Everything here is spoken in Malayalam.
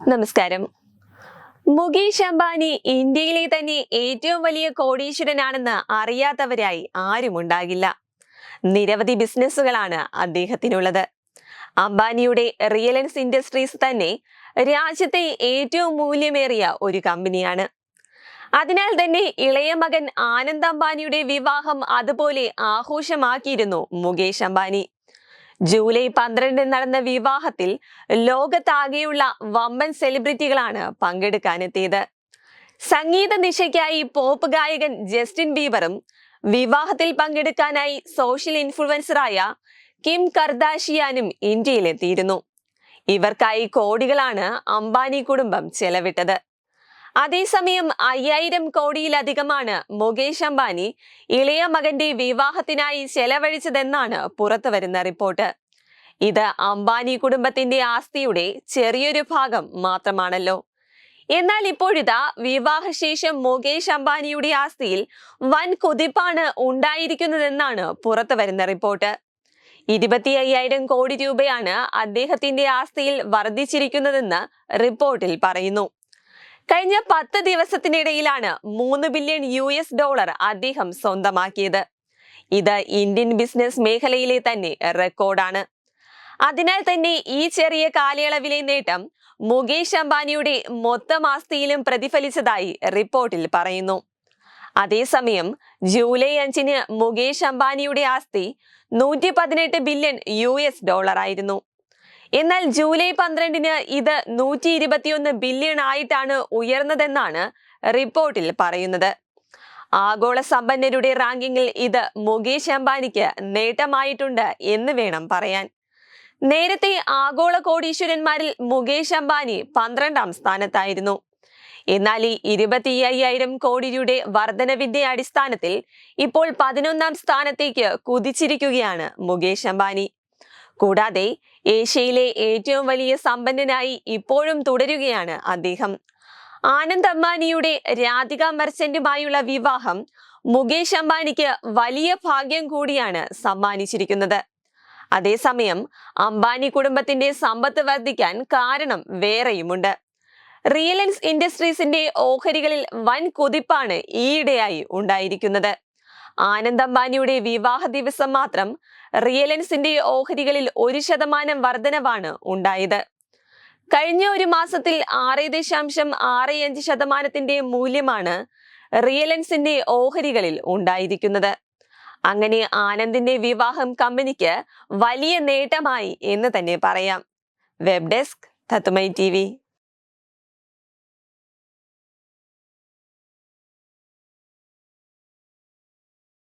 നമസ്കാരം. മുകേഷ് അംബാനി ഇന്ത്യയിലെ തന്നെ ഏറ്റവും വലിയ കോടീശ്വരനാണെന്ന് അറിയാത്തവരായി ആരുമുണ്ടാകില്ല നിരവധി ബിസിനസ്സുകളാണ് അദ്ദേഹത്തിനുള്ളത്. അംബാനിയുടെ റിയലൻസ് ഇൻഡസ്ട്രീസ് തന്നെ രാജ്യത്തെ ഏറ്റവും മൂല്യമേറിയ ഒരു കമ്പനിയാണ്. അതിനാൽ തന്നെ ഇളയ മകൻ ആനന്ദ് അംബാനിയുടെ വിവാഹം അതുപോലെ ആഘോഷമാക്കിയിരുന്നു മുകേഷ് അംബാനി. ജൂലൈ പന്ത്രണ്ടിന് നടന്ന വിവാഹത്തിൽ ലോകത്താകെയുള്ള വമ്പൻ സെലിബ്രിറ്റികളാണ് പങ്കെടുക്കാനെത്തിയത്. സംഗീത നിശയ്ക്കായി പോപ്പ് ഗായകൻ ജസ്റ്റിൻ ബീബറും വിവാഹത്തിൽ പങ്കെടുക്കാനായി സോഷ്യൽ ഇൻഫ്ലുവൻസറായ കിം കർദാഷിയാനും ഇന്ത്യയിലെത്തിയിരുന്നു. ഇവർക്കായി കോടികളാണ് അംബാനി കുടുംബം ചെലവിട്ടത്. അതേസമയം അയ്യായിരം കോടിയിലധികമാണ് മുകേഷ് അംബാനി ഇളയ മകന്റെ വിവാഹത്തിനായി ചെലവഴിച്ചതെന്നാണ് പുറത്തുവരുന്ന റിപ്പോർട്ട്. ഇത് അംബാനി കുടുംബത്തിന്റെ ആസ്തിയുടെ ചെറിയൊരു ഭാഗം മാത്രമാണല്ലോ. എന്നാൽ ഇപ്പോഴിതാ വിവാഹശേഷം മുകേഷ് അംബാനിയുടെ ആസ്തിയിൽ വൻ കുതിപ്പാണ് ഉണ്ടായിരിക്കുന്നതെന്നാണ് പുറത്തുവരുന്ന റിപ്പോർട്ട്. ഇരുപത്തി അയ്യായിരം കോടി രൂപയാണ് അദ്ദേഹത്തിന്റെ ആസ്തിയിൽ വർദ്ധിച്ചിരിക്കുന്നതെന്ന് റിപ്പോർട്ടിൽ പറയുന്നു. കഴിഞ്ഞ പത്ത് ദിവസത്തിനിടയിലാണ് മൂന്ന് ബില്യൺ യു എസ് ഡോളർ അദ്ദേഹം സ്വന്തമാക്കിയത്. ഇത് ഇന്ത്യൻ ബിസിനസ് മേഖലയിലെ തന്നെ റെക്കോർഡാണ്. അതിനാൽ തന്നെ ഈ ചെറിയ കാലയളവിലെ നേട്ടം മുകേഷ് അംബാനിയുടെ മൊത്തം ആസ്തിയിലും പ്രതിഫലിച്ചതായി റിപ്പോർട്ടിൽ പറയുന്നു. അതേസമയം ജൂലൈ അഞ്ചിന് മുകേഷ് അംബാനിയുടെ ആസ്തി നൂറ്റി പതിനെട്ട് ബില്യൺ യു എസ് ഡോളർ ആയിരുന്നു എന്നാൽ ജൂലൈ പന്ത്രണ്ടിന് ഇത് നൂറ്റി ഇരുപത്തിയൊന്ന് ബില്യൺ ആയിട്ടാണ് ഉയർന്നതെന്നാണ് റിപ്പോർട്ടിൽ പറയുന്നത്. ആഗോള സമ്പന്നരുടെ റാങ്കിങ്ങിൽ ഇത് മുകേഷ് അംബാനിക്ക് നേട്ടമായിട്ടുണ്ട് എന്ന് വേണം പറയാൻ. നേരത്തെ ആഗോള കോടീശ്വരന്മാരിൽ മുകേഷ് അംബാനി പന്ത്രണ്ടാം സ്ഥാനത്തായിരുന്നു. എന്നാൽ ഈ ഇരുപത്തി അയ്യായിരം കോടിയുടെ വർധനവിന്റെ അടിസ്ഥാനത്തിൽ ഇപ്പോൾ പതിനൊന്നാം സ്ഥാനത്തേക്ക് കുതിച്ചിരിക്കുകയാണ് മുകേഷ് അംബാനി. കൂടാതെ ഏഷ്യയിലെ ഏറ്റവും വലിയ സമ്പന്നനായി ഇപ്പോഴും തുടരുകയാണ് അദ്ദേഹം. ആനന്ദ് അംബാനിയുടെ രാധിക മെർച്ചന്റുമായുള്ള വിവാഹം മുകേഷ് അംബാനിക്ക് വലിയ ഭാഗ്യം കൂടിയാണ് സമ്മാനിച്ചിരിക്കുന്നത്. അതേസമയം അംബാനി കുടുംബത്തിന്റെ സമ്പത്ത് വർദ്ധിക്കാൻ കാരണം വേറെയുമുണ്ട്. റിയലൻസ് ഇൻഡസ്ട്രീസിന്റെ ഓഹരികളിൽ വൻ കുതിപ്പാണ് ഈയിടെയായി ഉണ്ടായിരിക്കുന്നത്. ആനന്ദ് അംബാനിയുടെ വിവാഹ ദിവസം മാത്രം റിയലൻസിന്റെ ഓഹരികളിൽ ഒരു ശതമാനം വർധനവാണ് ഉണ്ടായത്. കഴിഞ്ഞ ഒരു മാസത്തിൽ ആറ് ദശാംശം ആറ് അഞ്ച് ശതമാനത്തിന്റെ മൂല്യമാണ് റിയലൻസിന്റെ ഓഹരികളിൽ ഉണ്ടായിരിക്കുന്നത്. അങ്ങനെ ആനന്ദിന്റെ വിവാഹം കമ്പനിക്ക് വലിയ നേട്ടമായി എന്ന് തന്നെ പറയാം. വെബ് ഡെസ്ക് തത്തുമൈ ടി